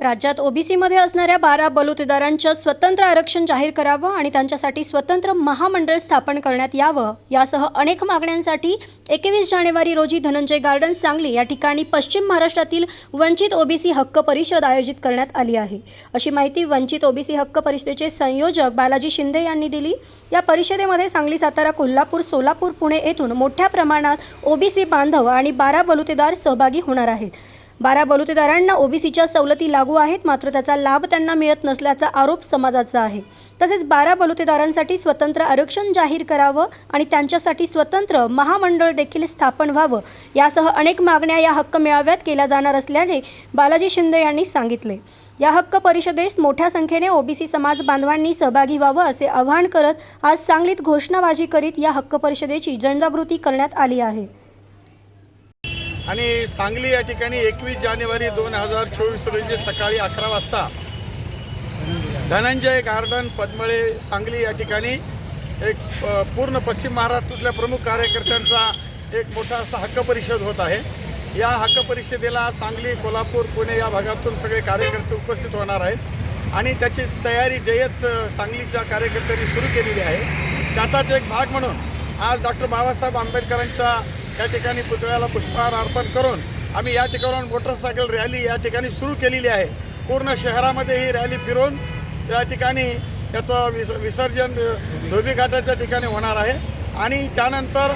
राज्यात ओबीसीमध्ये असणाऱ्या बारा बलुतेदारांचं स्वतंत्र आरक्षण जाहीर करावं आणि त्यांच्यासाठी स्वतंत्र महामंडळ स्थापन करण्यात यावं यासह अनेक मागण्यांसाठी एकवीस जानेवारी रोजी धनंजय गार्डन सांगली या ठिकाणी पश्चिम महाराष्ट्रातील वंचित ओबीसी हक्क परिषद आयोजित करण्यात आली आहे. अशी माहिती वंचित ओबीसी हक्क परिषदेचे संयोजक बालाजी शिंदे यांनी दिली. या परिषदेमध्ये सांगली सातारा कोल्हापूर सोलापूर पुणे येथून मोठ्या प्रमाणात ओबीसी बांधव आणि बारा बलुतेदार सहभागी होणार आहेत. बारा बलुतेदारांना ओबीसीच्या सवलती लागू आहेत मात्र त्याचा लाभ त्यांना मिळत नसल्याचा आरोप समाजाचा आहे. तसेच बारा बलुतेदारांसाठी स्वतंत्र आरक्षण जाहीर करावं आणि त्यांच्यासाठी स्वतंत्र महामंडळ देखील स्थापन व्हावं यासह अनेक मागण्या या हक्क मेळाव्यात केल्या जाणार असल्याने बालाजी शिंदे यांनी सांगितले. या हक्क परिषदेस मोठ्या संख्येने ओबीसी समाज बांधवांनी सहभागी व्हावं असे आवाहन करत आज सांगलीत घोषणाबाजी करीत या हक्क परिषदेची जनजागृती करण्यात आली आहे. आणि सांगली या ठिकाणी एकवीस जानेवारी दोन हजार चोवीस रोजी सकाळी अकरा वाजता धनंजय गार्डन पद्मळे सांगली या ठिकाणी एक पूर्ण पश्चिम महाराष्ट्रातल्या प्रमुख कार्यकर्त्यांचा एक मोठा असा हक्क परिषद होत आहे. या हक्क परिषदेला सांगली कोल्हापूर पुणे या भागातून सगळे कार्यकर्ते उपस्थित होणार आहेत आणि त्याची तयारी जयत सांगलीच्या कार्यकर्त्यांनी सुरू केलेली आहे. त्याचाच एक भाग म्हणून आज डॉक्टर बाबासाहेब आंबेडकरांच्या या ठिकाणी पुतळ्याला पुष्पहार अर्पण करून आम्ही या ठिकाणाहून मोटरसायकल रॅली या ठिकाणी सुरू केलेली आहे. पूर्ण शहरामध्ये ही रॅली फिरून या ठिकाणी त्याचं विस विसर्जन धोबी घाटाच्या ठिकाणी होणार आहे. आणि त्यानंतर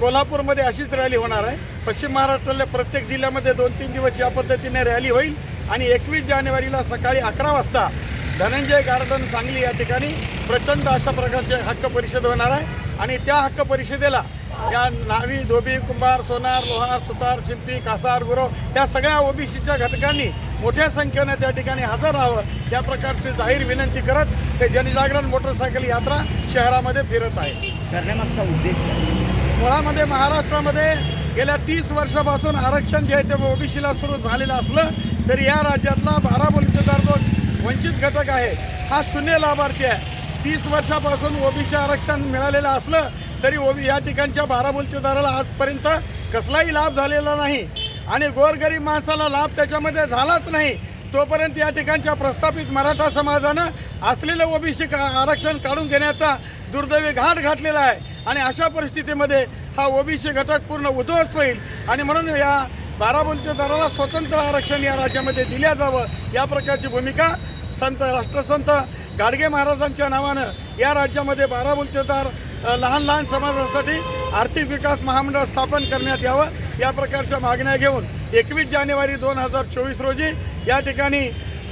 कोल्हापूरमध्ये अशीच रॅली होणार आहे. पश्चिम महाराष्ट्रातल्या प्रत्येक जिल्ह्यामध्ये दोन तीन दिवस या पद्धतीने रॅली होईल आणि एकवीस जानेवारीला सकाळी अकरा वाजता धनंजय गार्डन सांगली या ठिकाणी प्रचंड अशा प्रकारचे हक्क परिषद होणार आहे. आणि त्या हक्क परिषदेला या नावी धोबी कुंभार सोनार लोहार सुतार शिंपी कासार गुरव या सगळ्या ओबीसीच्या घटकांनी मोठ्या संख्येनं त्या ठिकाणी हजर राहावं. या प्रकारची जाहीर विनंती करत हे जनजागरण मोटरसायकल यात्रा शहरामध्ये फिरत आहे करण्यामागचा उद्देश मुळामध्ये महाराष्ट्रामध्ये गेल्या तीस वर्षापासून आरक्षण जे आहे ते ओबीसीला सुरू झालेलं असलं तरी या राज्यातला बारा बलुतेदार जो वंचित घटक आहे हा शून्य लाभार्थी आहे. तीस वर्षापासून ओबीसी आरक्षण मिळालेलं असलं तरी ओबी या ठिकाणच्या बाराबुलतेदाराला आजपर्यंत कसलाही लाभ झालेला नाही. आणि गोरगरीब माणसाला लाभ त्याच्यामध्ये झालाच नाही. तोपर्यंत या ठिकाणच्या प्रस्थापित मराठा समाजानं असलेलं ओबीसी का आरक्षण काढून घेण्याचा दुर्दैवी घाट घातलेला आहे. आणि अशा परिस्थितीमध्ये हा ओबीसी घटक पूर्ण उद्ध्वस्त होईल. आणि म्हणून या बाराबुलतेदाराला स्वतंत्र आरक्षण या राज्यामध्ये दिल्या जावं. या प्रकारची भूमिका संत राष्ट्रसंत गाडगे महाराजांच्या नावानं या राज्यामध्ये बाराबुलतेदार लहान लहान समाजासाठी आर्थिक विकास महामंडळ स्थापन करण्यात यावं या प्रकारच्या मागण्या घेऊन एकवीस जानेवारी दोन हजार चोवीस रोजी या ठिकाणी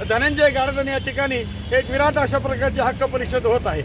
धनंजय गार्डन या ठिकाणी एक विराट अशा प्रकारची हक्क परिषद होत आहे.